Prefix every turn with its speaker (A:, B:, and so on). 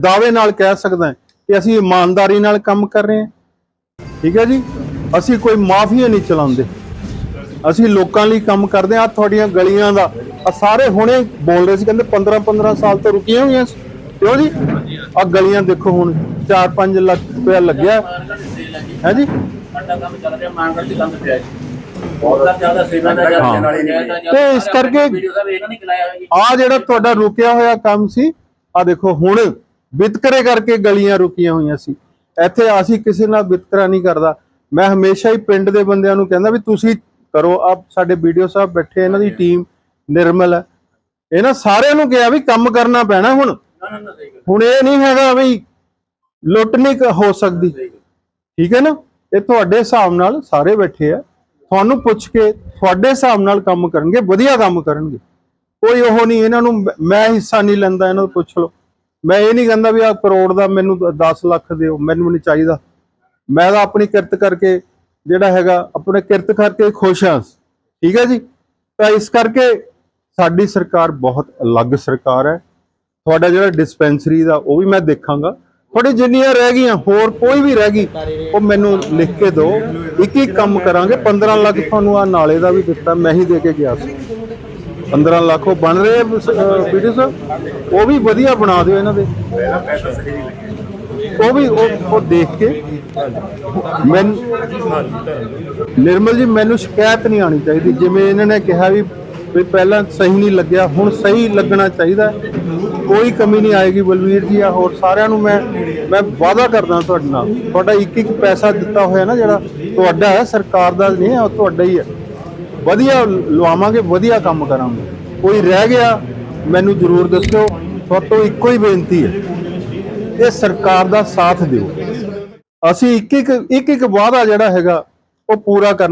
A: ਦਾਅਵੇ ਨਾਲ ਕਹਿ ਸਕਦਾ ਕਿ ਅਸੀਂ ਇਮਾਨਦਾਰੀ ਨਾਲ ਕੰਮ ਕਰ ਰਹੇ ਹਾਂ। ਠੀਕ ਹੈ ਜੀ? ਅਸੀਂ ਕੋਈ ਮਾਫੀਆ ਨਹੀਂ ਚਲਾਉਂਦੇ। ਅਸੀਂ ਲੋਕਾਂ ਲਈ ਕੰਮ ਕਰਦੇ ਆ ਤੁਹਾਡੀਆਂ ਗਲੀਆਂ ਦਾ ਆ ਸਾਰੇ ਹੁਣੇ ਬੋਲ ਰਹੇ ਸੀ ਕਹਿੰਦੇ 15 15 ਸਾਲ ਤੋਂ ਰੁਕੀਆਂ ਹੋਈਆਂ ਸੀ। ਕਿਉਂ ਜੀ? ਆ ਗਲੀਆਂ ਦੇਖੋ ਹੁਣ 4-5 ਲੱਖ ਰੁਪਇਆ ਲੱਗਿਆ। ਹੈ ਜੀ?
B: ਸਾਡਾ ਕੰਮ ਚੱਲ ਰਿਹਾ ਮਾਨਗੜ ਦੀ ਕੰਮ ਪਿਆ ਜੀ। ਬਹੁਤ ਜ਼ਿਆਦਾ ਸੇਵਾ ਦਾ
A: ਹਾਂ।
B: ਜ਼ਿਆਦਾ
A: ਤੇ ਇਸ ਕਰਕੇ- ਆ ਜਿਹੜਾ ਤੁਹਾਡਾ ਰੁਕਿਆ ਹੋਇਆ ਕੰਮ ਸੀ ਆ ਦੇਖੋ ਹੁਣ ਵਿਤਕਰੇ ਕਰਕੇ ਗਲੀਆਂ ਰੁਕੀਆਂ ਹੋਈਆਂ ਸੀ। ਇੱਥੇ ਅਸੀਂ ਕਿਸੇ ਨਾਲ ਵਿਤਕਰਾ ਨਹੀਂ ਕਰਦਾ। ਮੈਂ ਹਮੇਸ਼ਾ ਹੀ ਪਿੰਡ ਦੇ ਬੰਦਿਆਂ ਨੂੰ ਕਹਿੰਦਾ ਵੀ ਤੁਸੀਂ ਕਰੋ। ਆ ਸਾਡੇ ਵੀਡੀਓ ਸਾਹਿਬ ਬੈਠੇ ਇਹਨਾਂ ਦੀ ਟੀਮ ਨਿਰਮਲ ਹੈ। ਇਹਨਾਂ ਸਾਰਿਆਂ ਨੂੰ ਕਿਹਾ ਵੀ ਕੰਮ ਕਰਨਾ ਪੈਣਾ ਹੁਣ। ਹੁਣ ਇਹ ਨਹੀਂ ਹੈਗਾ ਵੀ ਲੁੱਟ ਨਹੀਂ ਹੋ ਸਕਦੀ। ਠੀਕ ਹੈ ਨਾ? ਇਹ ਤੁਹਾਡੇ ਹਿਸਾਬ ਨਾਲ ਸਾਰੇ ਬੈਠੇ ਆ। ਤੁਹਾਨੂੰ ਪੁੱਛ ਕੇ ਤੁਹਾਡੇ ਹਿਸਾਬ ਨਾਲ ਕੰਮ ਕਰਨਗੇ ਵਧੀਆ ਕੰਮ ਕਰਨਗੇ। ਕੋਈ ਉਹ ਨਹੀਂ ਇਹਨਾਂ ਨੂੰ ਮੈਂ ਹਿੱਸਾ ਨਹੀਂ ਲੈਂਦਾ ਇਹਨਾਂ ਨੂੰ ਪੁੱਛ ਲਓ। ਮੈਂ ਇਹ ਨਹੀਂ ਕਹਿੰਦਾ ਵੀ ਆ ਕਰੋੜ ਦਾ ਮੈਨੂੰ 10 ਲੱਖ ਦਿਓ, ਮੈਨੂੰ ਨਹੀਂ ਚਾਹੀਦਾ। ਮੈਂ ਤਾਂ ਆਪਣੀ ਕਿਰਤ ਕਰਕੇ ਜਿਹੜਾ ਹੈਗਾ, ਆਪਣੇ ਕਿਰਤ ਕਰਕੇ ਖੁਸ਼ ਹਾਂ। ਠੀਕ ਹੈ ਜੀ? ਤਾਂ ਇਸ ਕਰਕੇ ਸਾਡੀ ਸਰਕਾਰ ਬਹੁਤ ਅਲੱਗ ਸਰਕਾਰ ਹੈ। ਤੁਹਾਡਾ ਜਿਹੜਾ ਡਿਸਪੈਂਸਰੀ ਦਾ, ਉਹ ਵੀ ਮੈਂ ਦੇਖਾਂਗਾ। ਤੁਹਾਡੀ ਜਿੰਨੀਆਂ ਰਹਿ ਗਈਆਂ, ਹੋਰ ਕੋਈ ਵੀ ਰਹਿ ਗਈ, ਉਹ ਮੈਨੂੰ ਲਿਖ ਕੇ ਦਿਓ। ਇੱਕ ਇੱਕ ਕੰਮ ਕਰਾਂਗੇ। 15 ਲੱਖ ਤੁਹਾਨੂੰ ਆ ਨਾਲੇ ਦਾ ਵੀ ਦਿੱਤਾ, ਮੈਂ ਹੀ ਦੇ ਕੇ ਗਿਆ ਸੀ। 15 ਲੱਖ ਉਹ ਬਣ ਰਹੇ ਵੀਡੀਓ ਸਾਹਿਬ ਉਹ ਵੀ ਵਧੀਆ ਬਣਾ ਦਿਓ ਇਹਨਾਂ ਦੇ। ਉਹ ਵੀ ਉਹ ਉਹ ਦੇਖ ਕੇ। ਮੈਂ ਨਿਰਮਲ ਜੀ, ਮੈਨੂੰ ਸ਼ਿਕਾਇਤ ਨਹੀਂ ਆਣੀ ਚਾਹੀਦੀ। ਜਿਵੇਂ ਇਹਨਾਂ ਨੇ ਕਿਹਾ ਵੀ ਵੀ ਪਹਿਲਾਂ ਸਹੀ ਨਹੀਂ ਲੱਗਿਆ, ਹੁਣ ਸਹੀ ਲੱਗਣਾ ਚਾਹੀਦਾ। ਕੋਈ ਕਮੀ ਨਹੀਂ ਆਏਗੀ ਬਲਵੀਰ ਜੀ ਆ ਹੋਰ ਸਾਰਿਆਂ ਨੂੰ ਮੈਂ ਮੈਂ ਵਾਅਦਾ ਕਰਦਾ ਤੁਹਾਡੇ ਨਾਲ। ਤੁਹਾਡਾ ਇੱਕ ਇੱਕ ਪੈਸਾ ਦਿੱਤਾ ਹੋਇਆ ਨਾ ਜਿਹੜਾ ਤੁਹਾਡਾ ਹੈ, ਸਰਕਾਰ ਦਾ ਨਹੀਂ ਹੈ, ਉਹ ਤੁਹਾਡਾ ਹੀ ਹੈ। ਵਧੀਆ ਲਵਾਵਾਂਗੇ, ਵਧੀਆ ਕੰਮ ਕਰਾਂਗੇ। ਕੋਈ ਰਹਿ ਗਿਆ, ਮੈਨੂੰ ਜ਼ਰੂਰ ਦੱਸਿਓ, ਤੁਹਾਡੇ ਤੋਂ ਇੱਕੋ ਹੀ ਬੇਨਤੀ ਹੈ ਇਹ ਸਰਕਾਰ ਦਾ ਸਾਥ ਦਿਓ। ਅਸੀਂ ਇੱਕ ਇੱਕ ਇੱਕ ਇੱਕ ਵਾਅਦਾ ਜਿਹੜਾ ਹੈਗਾ, ਉਹ ਪੂਰਾ ਕਰ